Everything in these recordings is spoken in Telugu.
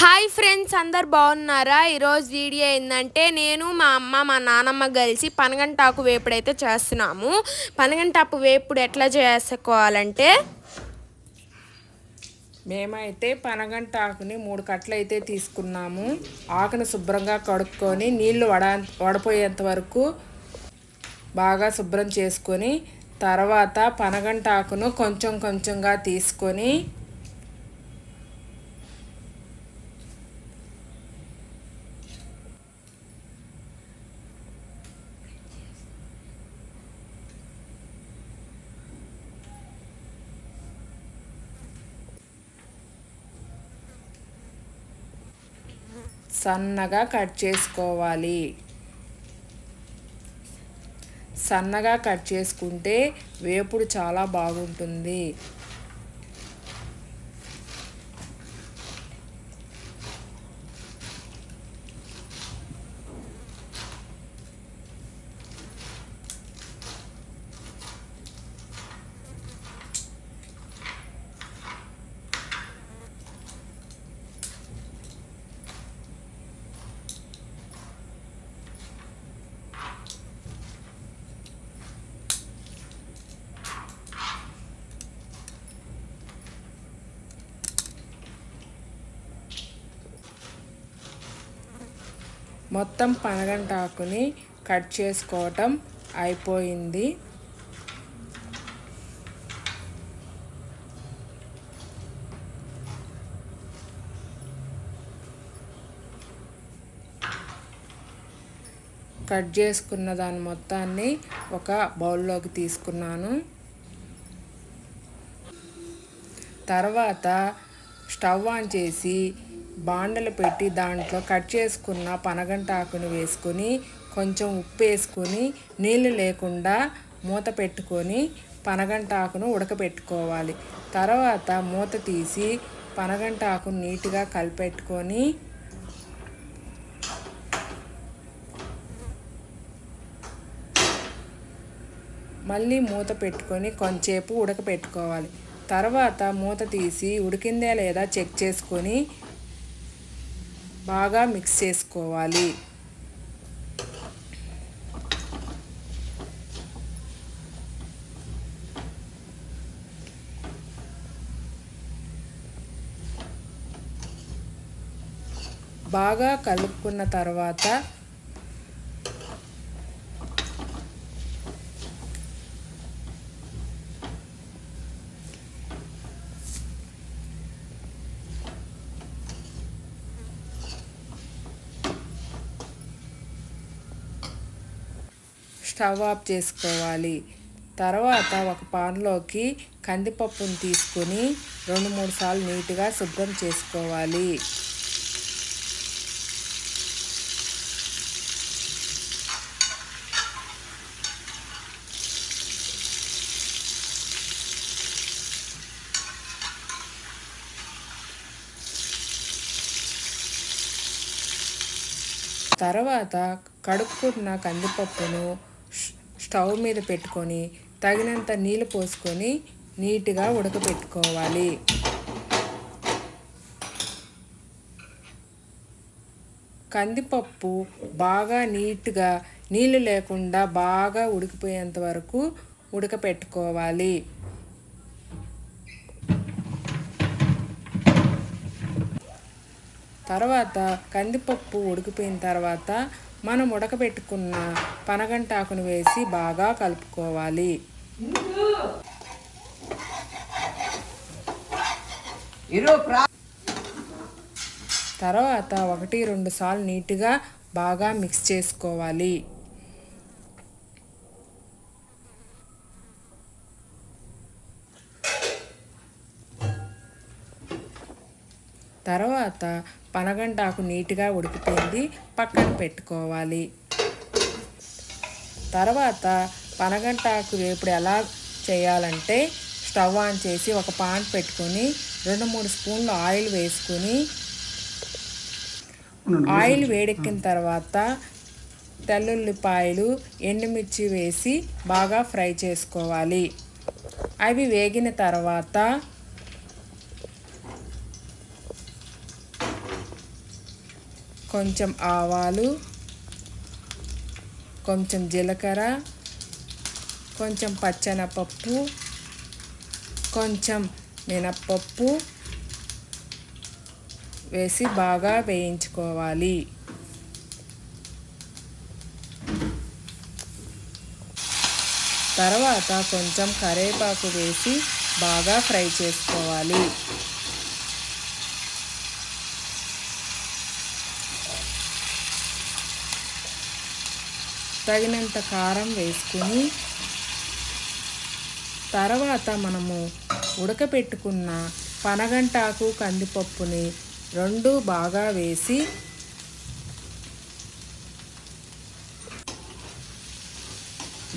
హాయ్ ఫ్రెండ్స్ అందరు బాగున్నారా? ఈరోజు వీడియో ఏంటంటే నేను మా అమ్మ మా నానమ్మ కలిసి పనగంటాకు వేపుడు అయితే చేస్తున్నాము. పనగంటాకు వేపుడు ఎట్లా చేసుకోవాలంటే మేమైతే పనగంట ఆకుని మూడు కట్టలు అయితే తీసుకున్నాము. ఆకును శుభ్రంగా కడుక్కొని నీళ్ళు వడ వడపోయేంత వరకు బాగా శుభ్రం చేసుకొని తర్వాత పనగంట ఆకును కొంచెం కొంచెంగా తీసుకొని సన్నగా కట్ చేసుకోవాలి. సన్నగా కట్ చేసుకుంటే వేపుడు చాలా బాగుంటుంది. మొత్తం పనగంటాకుని కట్ చేసుకోవటం అయిపోయింది. కట్ చేసుకున్న దాని మొత్తాన్ని ఒక బౌల్లోకి తీసుకున్నాను. తర్వాత స్టవ్ ఆన్ చేసి బాండలు పెట్టి దాంట్లో కట్ చేసుకున్న పనగంటాకుని వేసుకొని కొంచెం ఉప్పు వేసుకొని నీళ్ళు లేకుండా మూత పెట్టుకొని పనగంటాకును ఉడకపెట్టుకోవాలి. తర్వాత మూత తీసి పనగంటాకును నీట్గా కలిపెట్టుకొని మళ్ళీ మూత పెట్టుకొని కొంచెంసేపు ఉడకపెట్టుకోవాలి. తర్వాత మూత తీసి ఉడికిందే లేదా చెక్ చేసుకొని బాగా మిక్స్ చేసుకోవాలి. బాగా కలుపుకున్న తర్వాత స్టవ్ ఆఫ్ చేసుకోవాలి. తర్వాత ఒక పాన్లోకి కందిపప్పును తీసుకొని రెండు మూడు సార్లు నీట్గా శుభ్రం చేసుకోవాలి. తర్వాత కడుక్కున్న కందిపప్పును స్టవ్ మీద పెట్టుకొని తగినంత నీళ్ళు పోసుకొని నీట్గా ఉడకపెట్టుకోవాలి కందిపప్పు బాగా నీట్గా నీళ్ళు లేకుండా బాగా ఉడికిపోయేంత వరకు ఉడకపెట్టుకోవాలి. తర్వాత కందిపప్పు ఉడికిపోయిన తర్వాత మనం ఉడకబెట్టుకున్న పనగంటాకును వేసి బాగా కలుపుకోవాలి. తర్వాత ఒకటి రెండు సార్లు నీట్గా బాగా మిక్స్ చేసుకోవాలి. తర్వాత పనగంటాకు నీట్గా ఉడికిపోయింది పక్కన పెట్టుకోవాలి. తర్వాత పనగంటాకు వేపుడు ఎలా చేయాలంటే స్టవ్ ఆన్ చేసి ఒక పాన్ పెట్టుకొని రెండు మూడు స్పూన్లు ఆయిల్ వేసుకొని ఆయిల్ వేడెక్కిన తర్వాత తెల్లుల్లిపాయలు ఎండుమిర్చి వేసి బాగా ఫ్రై చేసుకోవాలి. అవి వేగిన తర్వాత కొంచెం ఆవాలు కొంచెం జీలకర్ర కొంచెం పచ్చెనపప్పు కొంచెం మినప్పప్పు వేసి బాగా వేయించుకోవాలి. తర్వాత కొంచెం కరేపాకు వేసి బాగా ఫ్రై చేసుకోవాలి. తగినంత కారం వేసుకుని తర్వాత మనము ఉడకపెట్టుకున్న పనగంటాకు కందిపప్పుని రెండు బాగా వేసి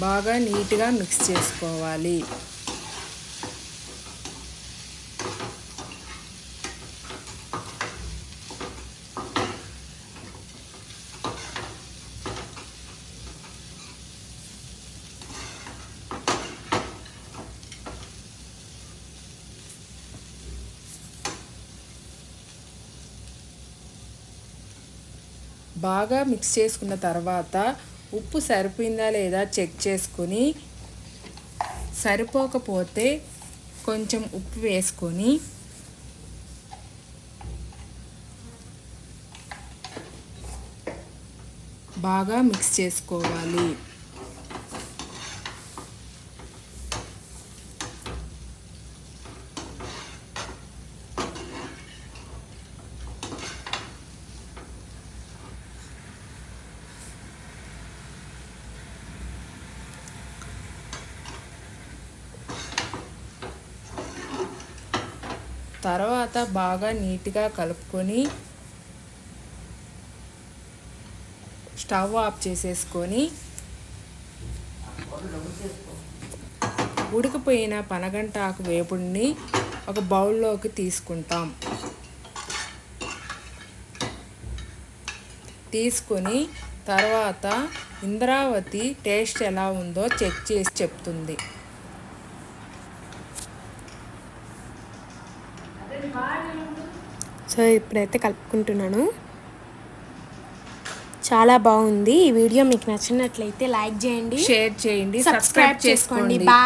బాగా నీట్గా మిక్స్ చేసుకోవాలి. బాగా మిక్స్ చేసుకున్న తర్వాత ఉప్పు సరిపోయిందా లేదా చెక్ చేసుకొని సరిపోకపోతే కొంచెం ఉప్పు వేసుకొని బాగా మిక్స్ చేసుకోవాలి. తర్వాత బాగా నీట్గా కలుపుకొని స్టవ్ ఆఫ్ చేసేసుకొని ఉడికిపోయిన పనగంటాకు వేపుడిని ఒక బౌల్లోకి తీసుకుంటాం. తీసుకొని తర్వాత ఇంద్రావతి టేస్ట్ ఎలా ఉందో చెక్ చేసి చెప్తుంది. సో ఇప్పుడైతే కలుపుకుంటున్నాను. చాలా బాగుంది. ఈ వీడియో మీకు నచ్చినట్లయితే లైక్ చేయండి షేర్ చేయండి సబ్స్క్రైబ్ చేసుకోండి. బాయ్.